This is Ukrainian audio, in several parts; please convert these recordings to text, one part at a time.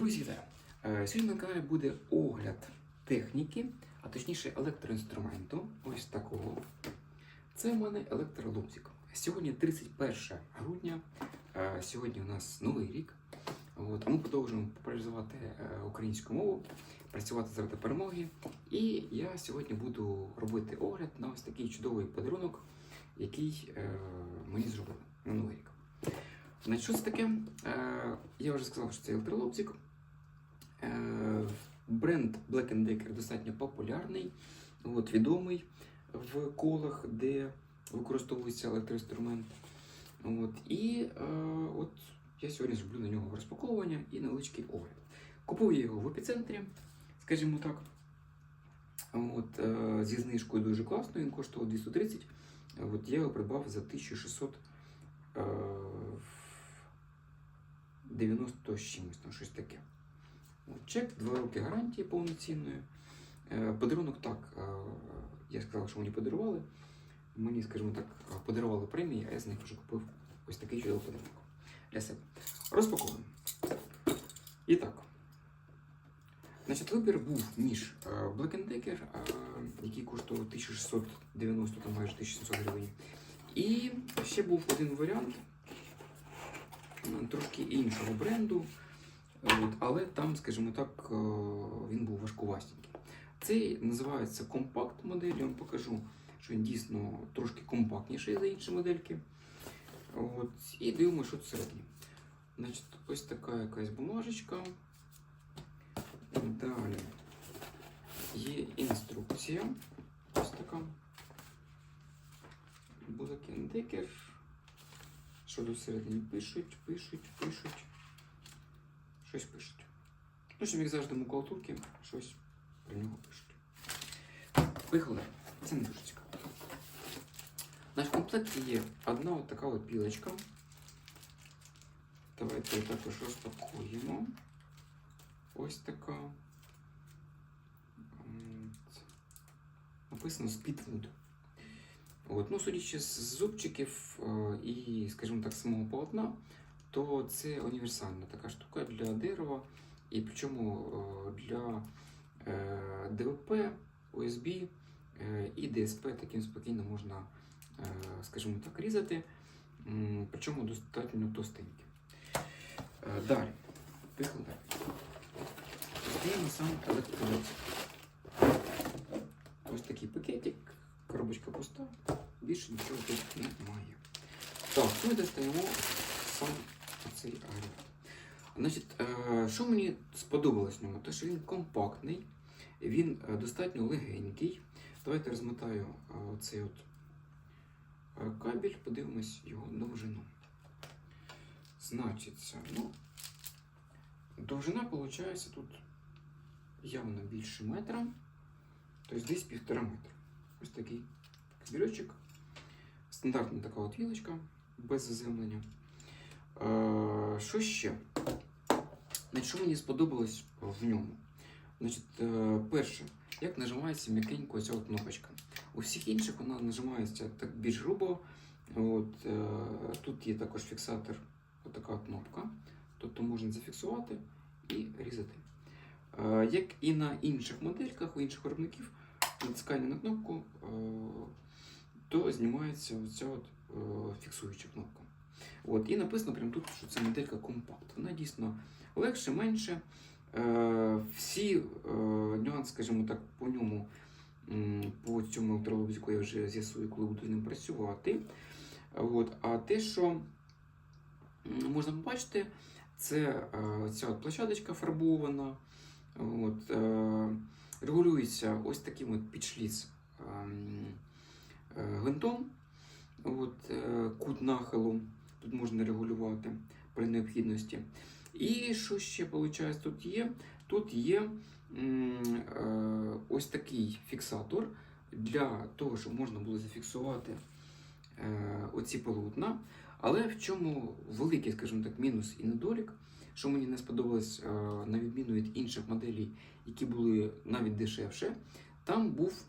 вітаю! Е, Сьогодні на каналі буде огляд техніки, а точніше електроінструменту. Ось такого. Це в мене електролобзик. Сьогодні 31 грудня. Е, Сьогодні у нас новий рік. От, ми продовжуємо популяризувати е, українську мову, працювати заради перемоги. І я сьогодні буду робити огляд на ось такий чудовий подарунок, який е, мені зробили на новий рік. Значить, що це таке? Я вже сказав, що це електролобзик. Е, бренд Black Decker достатньо популярний, от, відомий в колах, де використовується електроінструмент. От, і е, от я сьогодні зроблю на нього розпаковування і невеличкий огляд. Купив я його в епіцентрі, скажімо так. От, е, зі знижкою дуже класно, він коштував 230. От, я його придбав за 1600 е, 90 з чимось, там щось таке. Чек, 2 роки гарантії повноцінної. Е, Подарунок так, е, я сказав, що мені подарували. Мені, скажімо так, подарували премії, а я з них вже купив ось такий чудовий подарунок для себе. Розпаковуємо. І так. Значить, вибір був між е, Black Decker, е, який коштував 1690, там майже 1700 гривень. І ще був один варіант трошки іншого бренду, але там, скажімо так, е, він був важкувастенький. Цей називається компакт модель, я вам покажу, що він дійсно трошки компактніший за інші модельки. От, і дивимося, що всередині. Значить, ось така якась бумажечка. Далі є інструкція. Ось така. Decker. Що тут всередині пишуть, пишуть, пишуть. Щось пишуть. Ну, що як завжди макулатурки, щось про нього пишуть. Поїхали. Це не дуже цікаво. В комплекті є одна от така от пілочка. Давайте її також розпакуємо. Ось така. Написано Speedwood. От, ну, судячи з зубчиків е, і, скажімо так, самого полотна, то це універсальна така штука для дерева, і причому е, для е, ДВП, ОСБ е, і ДСП таким спокійно можна, скажімо так, різати, причому достатньо товстенькі. Далі. Далі. Достаємо сам електролобзик. Ось такий пакетик, коробочка пуста, більше нічого тут немає. Так, ми достаємо сам цей агрегат. Значить, е, що мені сподобалось в ньому? Те, що він компактний, він е, достатньо легенький. Давайте розмотаю е, оцей от кабель, подивимось його довжину. Значиться, ну, довжина виходить тут явно більше метра, тобто десь півтора метра. Ось такий кабельочок. Стандартна така от вілочка без заземлення. Що ще? Значить, що мені сподобалось в ньому? Значить, е, перше, як нажимається м'якенько ця кнопочка. У всіх інших вона нажимається так більш грубо. От, е, тут є також фіксатор, отака кнопка. Тобто можна зафіксувати і різати. Е, як і на інших модельках, у інших виробників, натискання на кнопку, то знімається оця от, фіксуюча кнопка. От, і написано прямо тут, що це моделька компакт. Вона дійсно легше, менше. Е, всі е, нюанси, скажімо так, по ньому, по цьому електролобзику я вже з'ясую, коли буду з ним працювати. От, а те, що можна побачити, це е, ця от площадочка фарбована. От, е, регулюється ось таким от підшліц ем, е, гвинтом. От, е, кут нахилу тут можна регулювати при необхідності. І що ще виходить, тут є? Тут є е, ось такий фіксатор для того, щоб можна було зафіксувати е, оці полотна. Але в чому великий, скажімо так, мінус і недолік, що мені не сподобалось, е, на відміну від інших моделей, які були навіть дешевше, там був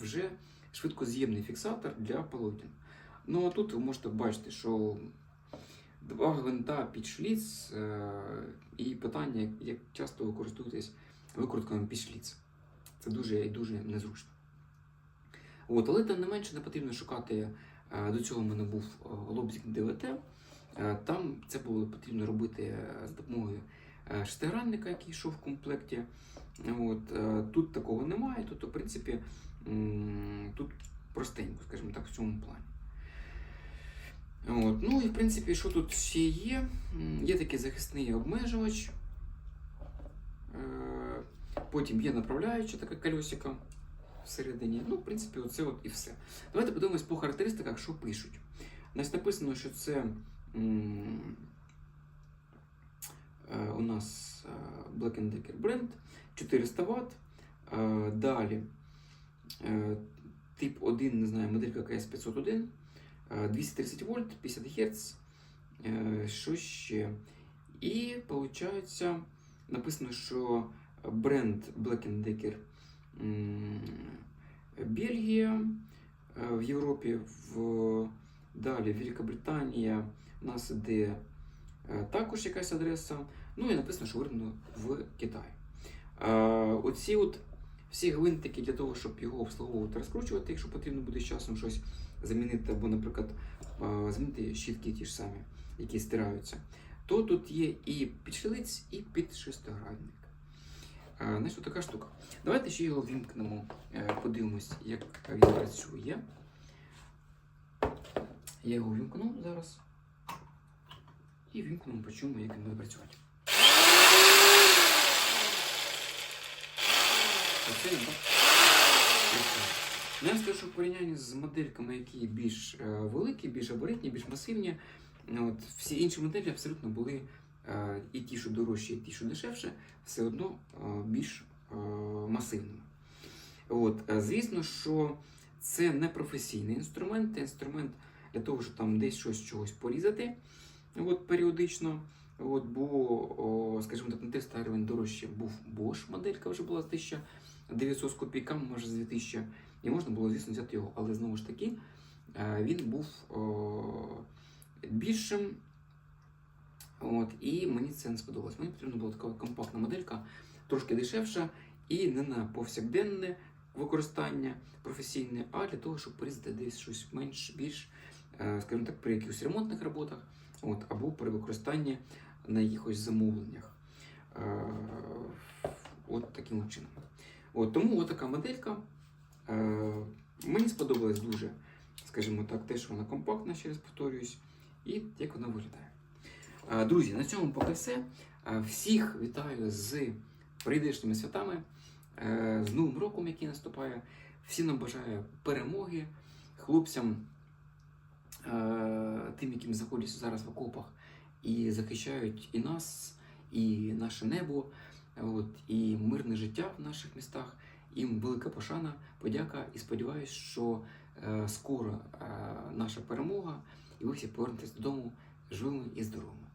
вже швидкоз'ємний фіксатор для полотен. Ну а тут ви можете бачити, що два гвинта під шліц е, і питання, як- часто ви користуєтесь викрутками під шліц. Це дуже і дуже незручно. От, але тим не менше не потрібно шукати. е, До цього в мене був е, лобзик ДВТ. Там це було потрібно робити за допомогою шестигранника, який йшов в комплекті. От, тут такого немає. Тут, в принципі, тут простенько, скажімо так, в цьому плані. От, ну і в принципі, що тут ще є? Є такий захисний обмежувач. Е, Потім є направляюча така кольосика всередині. Ну, в принципі, оце от і все. Давайте подивимось по характеристиках, що пишуть. Значить, написано, що це е, у нас е, Black Decker бренд 400 Вт. Далі тип 1, не знаю, моделька КС 501, е, 230 вольт, 50 Гц. Що ще? І виходить, написано, що бренд Black Decker Бельгія, е, в Європі, в далі Великобританія, у нас іде е, також якась адреса. Ну і написано, що вироблено в Китаї. Оці от всі гвинтики для того, щоб його обслуговувати, розкручувати, якщо потрібно буде з часом щось замінити, або, наприклад, замінити щітки ті ж самі, які стираються, то тут є і підшлиць, і під шестигранник. Е, Значить, така штука. Давайте ще його вімкнемо, е, подивимось, як він працює. Я його вімкну зараз. І вімкнемо, почуємо, як він буде працювати. Оце? Працює. Ну, Я скажу, що в порівнянні з модельками, які більш е, великі, більш габаритні, більш масивні, ну, от, всі інші моделі абсолютно були е, і ті, що дорожчі, і ті, що дешевше, все одно е, більш масивними. От, звісно, що це не професійний інструмент, це інструмент для того, щоб там десь щось чогось порізати от, періодично. От, бо, скажімо так, на 300 гривень дорожче був Bosch моделька вже була з 1900 з копійками, може з 2000. І можна було, звісно, взяти його. Але знову ж таки, е, він був більшим. От, і мені це не сподобалось. Мені потрібна була така компактна моделька, трошки дешевша і не на повсякденне використання професійне, а для того, щоб порізати десь щось менш більш, е, скажімо так, при якихось ремонтних роботах, от, або при використанні на якихось замовленнях. Е, От таким чином. От, тому от така моделька. Е, Мені сподобалось дуже, скажімо так, те, що вона компактна, ще раз повторююсь, і як вона виглядає. Е, Друзі, на цьому поки все. Е, Всіх вітаю з прийдешніми святами, з Новим роком, який наступає. Всім нам бажаю перемоги хлопцям, тим, яким знаходяться зараз в окопах і захищають і нас, і наше небо, от, і мирне життя в наших містах. Їм велика пошана, подяка і сподіваюся, що е, скоро е, наша перемога, і ви всі повернетесь додому живими і здоровими.